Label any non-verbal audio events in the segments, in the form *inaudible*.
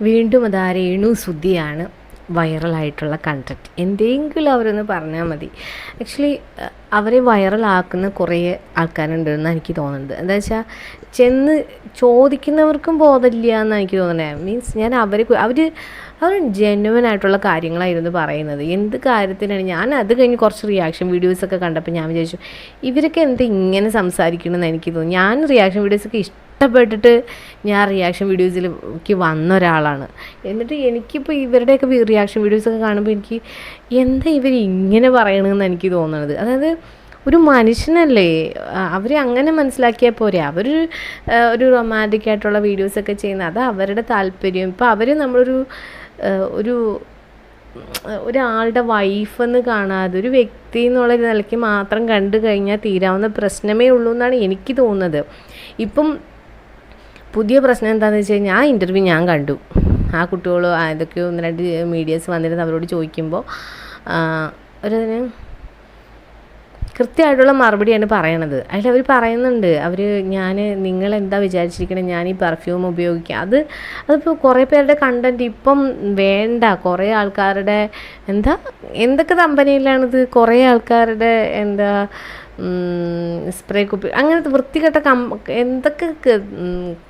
വീണ്ടും അത് രേണു സുദ്ധിയാണ് വൈറലായിട്ടുള്ള കണ്ടന്റ് എന്തെങ്കിലും അവരൊന്ന് പറഞ്ഞാൽ മതി. ആക്ച്വലി അവരെ വൈറലാക്കുന്ന കുറേ ആൾക്കാരുണ്ടെന്ന് എനിക്ക് തോന്നുന്നുണ്ട്. എന്താ വെച്ചാൽ ചെന്ന് ചോദിക്കുന്നവർക്കും ബോധമില്ല എന്നാണ് എനിക്ക് തോന്നുന്നത് മീൻസ് ഞാൻ അവരെ അവർ അവർ ജെന്വൻ ആയിട്ടുള്ള കാര്യങ്ങളായിരുന്നു പറയുന്നത്. എന്ത് കാര്യത്തിനാണ്? ഞാൻ അത് കഴിഞ്ഞ് കുറച്ച് റിയാക്ഷൻ വീഡിയോസൊക്കെ കണ്ടപ്പോൾ ഞാൻ വിചാരിച്ചു ഇവരൊക്കെ എന്ത് ഇങ്ങനെ സംസാരിക്കണമെന്ന് എനിക്ക് തോന്നുന്നു ഞാൻ റിയാക്ഷൻ വീഡിയോസൊക്കെ ഇഷ്ടപ്പെട്ടിട്ട് ഞാൻ റിയാക്ഷൻ വീഡിയോസിലേക്ക് വന്ന ഒരാളാണ്. എന്നിട്ട് എനിക്കിപ്പോൾ ഇവരുടെയൊക്കെ റിയാക്ഷൻ വീഡിയോസൊക്കെ കാണുമ്പോൾ എനിക്ക് എന്താ ഇവർ ഇങ്ങനെ പറയണമെന്ന് എനിക്ക് തോന്നുന്നത് അതായത് ഒരു മനുഷ്യനല്ലേ? അവരെ അങ്ങനെ മനസ്സിലാക്കിയാൽ പോരെ. അവർ ഒരു റൊമാന്റിക് ആയിട്ടുള്ള വീഡിയോസൊക്കെ ചെയ്യുന്ന അത് അവരുടെ താല്പര്യം. ഇപ്പോൾ അവർ നമ്മളൊരു ഒരു ഒരാളുടെ വൈഫെന്ന് കാണാതെ ഒരു വ്യക്തി എന്നുള്ള നിലയ്ക്ക് മാത്രം കണ്ടു കഴിഞ്ഞാൽ തീരാവുന്ന പ്രശ്നമേ ഉള്ളൂ എന്നാണ് എനിക്ക് തോന്നുന്നത്. ഇപ്പം പുതിയ പ്രശ്നം എന്താണെന്ന് വെച്ച് കഴിഞ്ഞാൽ ആ ഇന്റർവ്യൂ ഞാൻ കണ്ടു. ആ കുട്ടികൾ ഏതൊക്കെയോ ഒന്ന് രണ്ട് മീഡിയസ് വന്നിരുന്ന് അവരോട് ചോദിക്കുമ്പോൾ അവരതിന് കൃത്യമായിട്ടുള്ള മറുപടിയാണ് പറയണത്. അതിൽ അവർ പറയുന്നുണ്ട്. അവർ ഞാൻ നിങ്ങൾ എന്താ വിചാരിച്ചിരിക്കണേ? ഞാൻ ഈ പെർഫ്യൂം ഉപയോഗിക്കുക അത് അതിപ്പോൾ കുറേ പേരുടെ കണ്ടന്റ് ഇപ്പം വേണ്ട. കുറേ ആൾക്കാരുടെ എന്താ എന്തൊക്കെ കമ്പനിയിലാണിത് കുറേ ആൾക്കാരുടെ എന്താ സ്പ്രേ കുപ്പി. അങ്ങനത്തെ വൃത്തികെട്ട കം എന്തൊക്കെ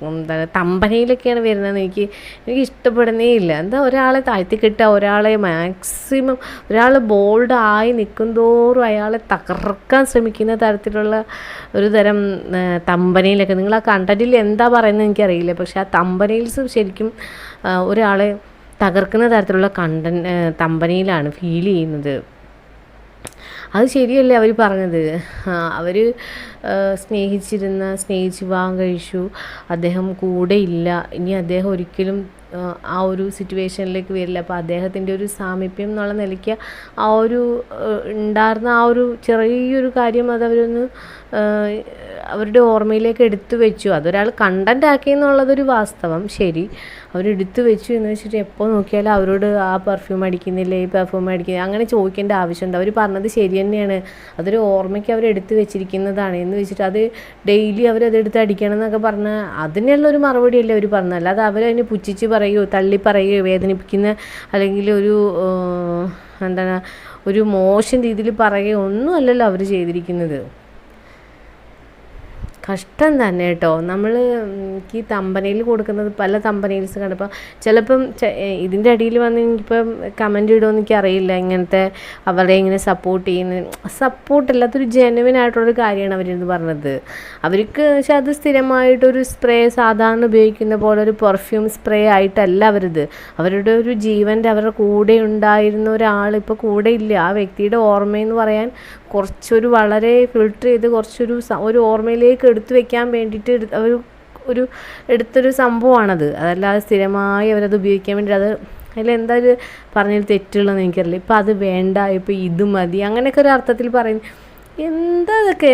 എന്താണ് തമ്പനയിലൊക്കെയാണ് വരുന്നതെന്ന് എനിക്ക് എനിക്ക് ഇഷ്ടപ്പെടുന്നേ ഇല്ല. എന്താ ഒരാളെ താഴ്ത്തി കിട്ടുക ഒരാളെ മാക്സിമം ഒരാൾ ബോൾഡ് ആയി നിൽക്കുന്തോറും അയാളെ തകർക്കാൻ ശ്രമിക്കുന്ന തരത്തിലുള്ള ഒരു തരം തമ്പനയിലൊക്കെ. നിങ്ങൾ ആ കണ്ടന്റിൽ എന്താ പറയുന്നത് എനിക്കറിയില്ല. പക്ഷേ ആ തമ്പനയിൽസ് ശരിക്കും ഒരാളെ തകർക്കുന്ന തരത്തിലുള്ള കണ്ടൻ തമ്പനയിലാണ് ഫീൽ ചെയ്യുന്നത്. അത് ശരിയല്ലേ അവർ പറഞ്ഞത്? അവർ സ്നേഹിച്ചിരുന്ന സ്നേഹിച്ച് വിവാഹം കഴിച്ചു. അദ്ദേഹം കൂടെ ഇല്ല. ഇനി അദ്ദേഹം ഒരിക്കലും ആ, ഒരു സിറ്റുവേഷനിലേക്ക് വരില്ല. അപ്പോൾ അദ്ദേഹത്തിന്റെ ഒരു സാമീപ്യം എന്നുള്ള നിലയ്ക്ക് ആ ഒരു ഉണ്ടായിരുന്ന ആ ഒരു ചെറിയൊരു കാര്യം അതവരൊന്ന് അവരുടെ ഓർമ്മയിലേക്ക് എടുത്തു വെച്ചു. അതൊരാൾ കണ്ടന്റ് ആക്കി എന്നുള്ളതൊരു വാസ്തവം. ശരി. അവരെടുത്തു വെച്ചു എന്ന് വെച്ചിട്ട് എപ്പോൾ നോക്കിയാലും അവരോട് ആ പെർഫ്യൂം അടിക്കുന്നില്ല ഈ പെർഫ്യൂം അടിക്കുന്നില്ല അങ്ങനെ ചോദിക്കേണ്ട ആവശ്യമുണ്ട്. അവർ പറഞ്ഞത് ശരി തന്നെയാണ്. അതൊരു ഓർമ്മയ്ക്ക് അവരെടുത്ത് വെച്ചിരിക്കുന്നതാണ് എന്ന് വെച്ചിട്ട് അത് ഡെയിലി അവരതെടുത്ത് അടിക്കണം എന്നൊക്കെ പറഞ്ഞാൽ അതിനുള്ള ഒരു മറുപടിയല്ലേ അവർ പറഞ്ഞത്. അല്ലാതെ അവരതിനെ പുച്ഛിച്ച് പറയുകയോ തള്ളി പറയുകയോ വേദനിപ്പിക്കുന്ന അല്ലെങ്കിൽ ഒരു എന്താണ് ഒരു മോശം രീതിയിൽ പറയുകയോ ഒന്നും അല്ലല്ലോ അവർ ചെയ്തിരിക്കുന്നത്. കഷ്ടം തന്നെ കേട്ടോ. നമ്മൾ ഈ തമ്പനയിൽ കൊടുക്കുന്നത് പല തമ്പനയിൽസ് കണ്ടപ്പോൾ ചിലപ്പം ഇതിന്റെ അടിയിൽ വന്ന് എനിക്കിപ്പം കമന്റ് ഇടുമെന്ന് എനിക്കറിയില്ല. ഇങ്ങനത്തെ അവരെ ഇങ്ങനെ സപ്പോർട്ട് ചെയ്യുന്ന സപ്പോർട്ട് അല്ലാത്തൊരു ജെനുവിൻ ആയിട്ടുള്ളൊരു കാര്യമാണ് അവരിന്ന് പറഞ്ഞത്. അവർക്ക് പക്ഷെ അത് സ്ഥിരമായിട്ടൊരു സ്പ്രേ സാധാരണ ഉപയോഗിക്കുന്ന പോലെ ഒരു പെർഫ്യൂം സ്പ്രേ ആയിട്ടല്ല അവരത്. അവരുടെ ഒരു ജീവന്റെ അവരുടെ കൂടെ ഉണ്ടായിരുന്ന ഒരാൾ ഇപ്പോൾ കൂടെ ഇല്ല. ആ വ്യക്തിയുടെ ഓർമ്മയെന്ന് പറയാൻ കുറച്ചൊരു വളരെ ഫിൽട്ടർ ചെയ്ത് കുറച്ചൊരു ഒരു ഓർമ്മയിലേക്ക് എടുത്തു വെക്കാൻ വേണ്ടിയിട്ട് അവർ ഒരു എടുത്തൊരു സംഭവമാണത്. അതല്ലാതെ സ്ഥിരമായി അവരത് ഉപയോഗിക്കാൻ വേണ്ടി അത് അതിൽ എന്താ ഒരു പറഞ്ഞൊരു തെറ്റുള്ളതെന്ന് എനിക്കറിയില്ല. ഇപ്പം അത് വേണ്ട ഇപ്പം ഇത് മതി അങ്ങനെയൊക്കെ ഒരു അർത്ഥത്തിൽ പറയുന്നു എന്താ അതൊക്കെ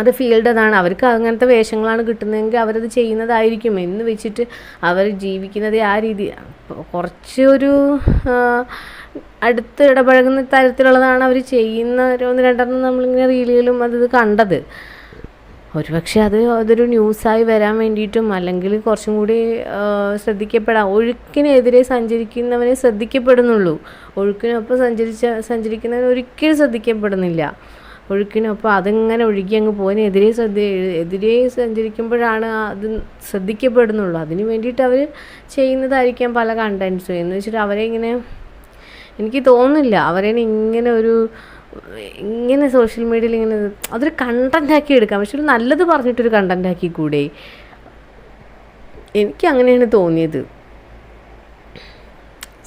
അത് ഫീൽഡ് അതാണ്. അവർക്ക് അങ്ങനത്തെ വേഷങ്ങളാണ് കിട്ടുന്നതെങ്കിൽ അവരത് ചെയ്യുന്നതായിരിക്കും. എന്ന് വെച്ചിട്ട് അവർ ജീവിക്കുന്നത് ആ രീതി. കുറച്ചൊരു കുറച്ച് ഒരു അടുത്ത് ഇടപഴകുന്ന തരത്തിലുള്ളതാണ് അവർ ചെയ്യുന്ന ഒരു ഒന്ന് രണ്ടെണ്ണം നമ്മളിങ്ങനെ റീലുകളും അത് കണ്ടത്. ഒരുപക്ഷെ അത് അതൊരു ന്യൂസായി വരാൻ വേണ്ടിയിട്ടും അല്ലെങ്കിൽ കുറച്ചും കൂടി ശ്രദ്ധിക്കപ്പെടാം. ഒഴുക്കിനെതിരെ സഞ്ചരിക്കുന്നവനെ ശ്രദ്ധിക്കപ്പെടുന്നുള്ളൂ. ഒഴുക്കിനൊപ്പം സഞ്ചരിച്ച സഞ്ചരിക്കുന്നവൻ ഒരിക്കലും ശ്രദ്ധിക്കപ്പെടുന്നില്ല. ഒഴുക്കിനൊപ്പം അതിങ്ങനെ ഒഴുകി അങ്ങ് പോകുന്നതിനെതിരെ ശ്രദ്ധ എതിരെ സഞ്ചരിക്കുമ്പോഴാണ് അത് ശ്രദ്ധിക്കപ്പെടുന്നുള്ളൂ. അതിന് വേണ്ടിയിട്ട് അവർ ചെയ്യുന്നതായിരിക്കാം പല കണ്ടൻസും എന്ന് വെച്ചിട്ട് അവരെ ഇങ്ങനെ എനിക്ക് തോന്നുന്നില്ല. അവരെ ഇങ്ങനെ ഒരു ഇങ്ങനെ സോഷ്യൽ മീഡിയയിൽ ഇങ്ങനെ അതൊരു കണ്ടന്റ് ആക്കി എടുക്കാം. പക്ഷെ ഒരു നല്ലത് പറഞ്ഞിട്ടൊരു ആക്കി കൂടെ? എനിക്ക് അങ്ങനെയാണ് തോന്നിയത്.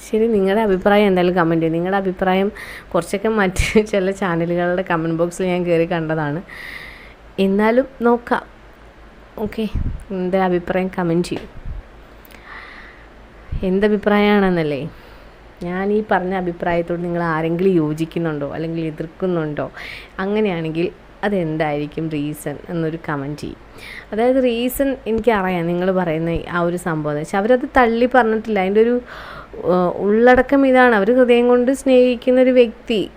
ശരി നിങ്ങളുടെ അഭിപ്രായം എന്തായാലും കമന്റ് ചെയ്യും. നിങ്ങളുടെ അഭിപ്രായം കുറച്ചൊക്കെ മറ്റ് *laughs* ചില ചാനലുകളുടെ കമന്റ് ബോക്സിൽ ഞാൻ കയറി കണ്ടതാണ്. എന്നാലും നോക്കാം. ഓക്കെ എന്താ അഭിപ്രായം കമന്റ് ചെയ്യും. എന്തഭിപ്രായമാണെന്നല്ലേ ഞാൻ ഈ പറഞ്ഞ അഭിപ്രായത്തോട് നിങ്ങൾ ആരെങ്കിലും യോജിക്കുന്നുണ്ടോ? അല്ലെങ്കിൽ എതിർക്കുന്നുണ്ടോ? അങ്ങനെയാണെങ്കിൽ അതെന്തായിരിക്കും റീസൺ എന്നൊരു കമന്റ് ചെയ്യും. അതായത് റീസൺ എനിക്കറിയാം നിങ്ങൾ പറയുന്ന ആ ഒരു സംഭവം. എന്ന് വെച്ചാൽ അവരത് തള്ളി പറഞ്ഞിട്ടില്ല. അതിന്റെ ഒരു ഉള്ളടക്കം ഇതാണ്. അവർ ഹൃദയം കൊണ്ട് സ്നേഹിക്കുന്ന ഒരു വ്യക്തി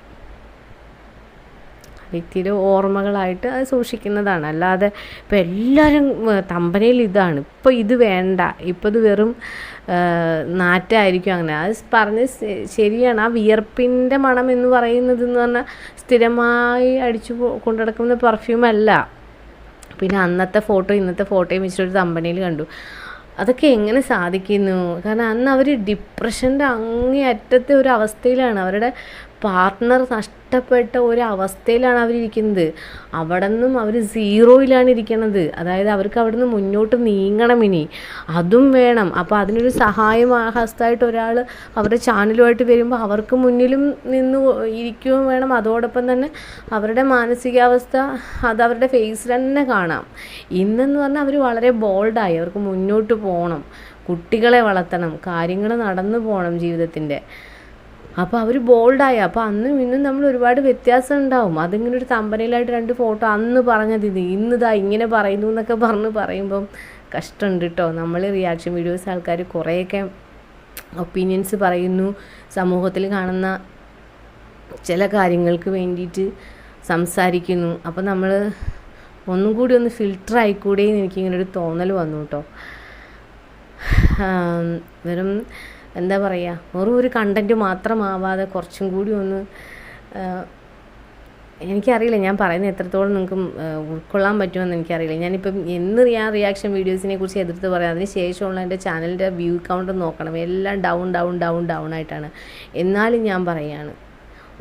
വ്യക്തിയുടെ ഓർമ്മകളായിട്ട് അത് സൂക്ഷിക്കുന്നതാണ്. അല്ലാതെ ഇപ്പം എല്ലാവരും തമ്പനയിൽ ഇതാണ്. ഇപ്പോൾ ഇത് വേണ്ട. ഇപ്പോൾ ഇത് വെറും നാറ്റായിരിക്കും അങ്ങനെ. അത് പറഞ്ഞ് ശരിയാണ്. ആ വിയർപ്പിന്റെ മണം എന്ന് പറയുന്നത് എന്ന് പറഞ്ഞാൽ സ്ഥിരമായി അടിച്ചു കൊണ്ടുനടക്കുന്ന കൊണ്ടു നടക്കുന്ന പെർഫ്യൂം അല്ല. പിന്നെ അന്നത്തെ ഫോട്ടോ ഇന്നത്തെ ഫോട്ടോയും വെച്ചിട്ടൊരു തമ്പനിയിൽ കണ്ടു. അതൊക്കെ എങ്ങനെ സാധിക്കുന്നു? കാരണം അന്ന് അവർ ഡിപ്രഷന്റെ അങ്ങേ അറ്റത്തെ ഒരു അവസ്ഥയിലാണ്. അവരുടെ പാർട്ട്ണർ നഷ്ടപ്പെട്ട ഒരവസ്ഥയിലാണ് അവസ്ഥയിലാണ് അവരിയ്ക്കുന്നത് അവിടെ നിന്നും അവർ സീറോയിലാണ് ഇരിക്കുന്നത് അതായത് അവർക്ക് അവിടെ നിന്ന് മുന്നോട്ട് നീങ്ങണം ഇനി. അതും വേണം. അപ്പോൾ അതിനൊരു സഹായം ഹസ്തമായിട്ട് ഒരാൾ അവരുടെ ചാനലുമായിട്ട് വരുമ്പോൾ അവർക്ക് മുന്നിലും നിന്ന് ഇരിക്കുകയും വേണം. അതോടൊപ്പം തന്നെ അവരുടെ മാനസികാവസ്ഥ അത് അവരുടെ ഫേസിൽ തന്നെ കാണാം. ഇന്നെന്ന് പറഞ്ഞാൽ അവർ വളരെ ബോൾഡായി അവർക്ക് മുന്നോട്ട് പോകണം കുട്ടികളെ വളർത്തണം. കാര്യങ്ങൾ നടന്നു പോകണം ജീവിതത്തിന്റെ അപ്പോൾ അവർ ബോൾഡായി അപ്പോൾ അന്നും ഇന്നും നമ്മൾ ഒരുപാട് വ്യത്യാസം ഉണ്ടാവും. അതിങ്ങനെ ഒരു തമ്പനയിലായിട്ട് രണ്ട് ഫോട്ടോ അന്ന് പറഞ്ഞത് ഇത് ഇന്നിതാ ഇങ്ങനെ പറയുന്നു എന്നൊക്കെ പറഞ്ഞ് പറയുമ്പം കഷ്ടമുണ്ട് കേട്ടോ നമ്മൾ റിയാക്ഷൻ വീഡിയോസ് ആൾക്കാർ കുറേയൊക്കെ ഒപ്പീനിയൻസ് പറയുന്നു. സമൂഹത്തിൽ കാണുന്ന ചില കാര്യങ്ങൾക്ക് വേണ്ടിയിട്ട് സംസാരിക്കുന്നു. അപ്പോൾ നമ്മൾ ഒന്നും കൂടി ഒന്ന് ഫിൽട്ടർ ആയിക്കൂടെ എന്ന് എനിക്കിങ്ങനെ ഒരു തോന്നൽ വന്നു കേട്ടോ വെറും എന്താ പറയുക വെറും ഒരു കണ്ടന്റ് മാത്രമാവാതെ കുറച്ചും കൂടി ഒന്ന് എനിക്കറിയില്ല ഞാൻ പറയുന്നത് എത്രത്തോളം നിങ്ങൾക്ക് ഉൾക്കൊള്ളാൻ പറ്റുമെന്ന് എനിക്കറിയില്ല. ഞാനിപ്പം എന്ന് ഞാൻ റിയാക്ഷൻ വീഡിയോസിനെ കുറിച്ച് എതിർത്ത് പറയാം. അതിന് ശേഷമുള്ള എന്റെ ചാനലിന്റെ വ്യൂ കൗണ്ട് നോക്കണം. എല്ലാം ഡൗൺ ഡൗൺ ഡൗൺ ഡൗൺ ആയിട്ടാണ്. എന്നാലും ഞാൻ പറയുകയാണ്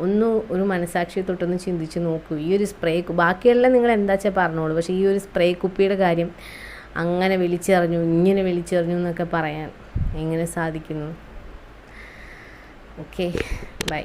ഒന്ന് ഒരു മനസാക്ഷി തൊട്ടൊന്ന് ചിന്തിച്ച് നോക്കൂ. ഈ ഒരു സ്പ്രേ ബാക്കിയെല്ലാം നിങ്ങൾ എന്താ വെച്ചാൽ പറഞ്ഞോളൂ. പക്ഷേ ഈ ഒരു സ്പ്രേ കുപ്പിയുടെ കാര്യം അങ്ങനെ വിളിച്ചറിഞ്ഞു ഇങ്ങനെ വിളിച്ചെറിഞ്ഞു എന്നൊക്കെ പറയാൻ എങ്ങനെ സാധിക്കുന്നു. Okay bye